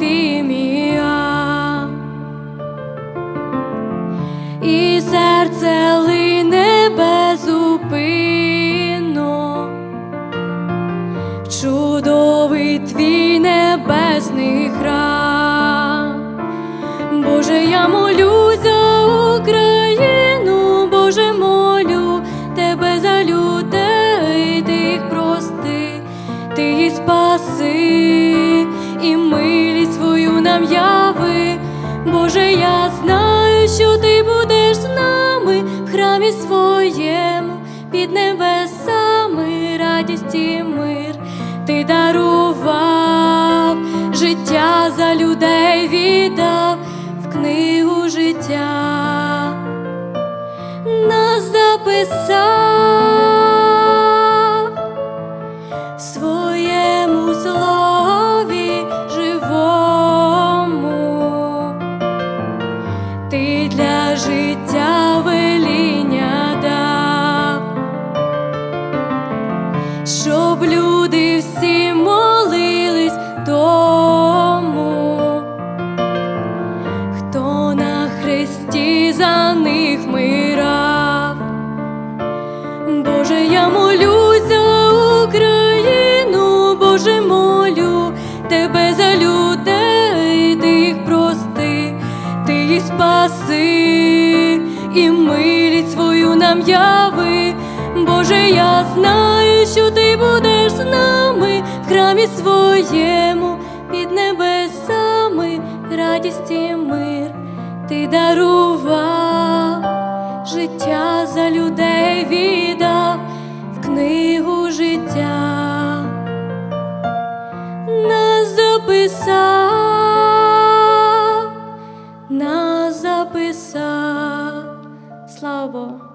Єфімія, і серце лине безупинно, чудовий твій небесний храм. Боже, я молю за Україну, Боже, молю тебе за людей, ти прости, ти їх спаси і милість свою нам яви. Боже, я знаю, що ти будеш з нами в храмі своєму, під небесами, радість і мир. Ти дарував життя за людей віддав в книгу життя, нас записав в щоб люди всі молились тому, хто на хресті за них вмирав. Боже, я молюсь за Україну, Боже, молю тебе за людей, ти їх прости, ти їх спаси і милість свою нам яви. Боже, я знаю, що ти будеш з нами в храмі своєму, під небесами, радість і мир, ти дарував. Життя за людей віддав в книгу життя, нас записав, нас записав, слава Богу.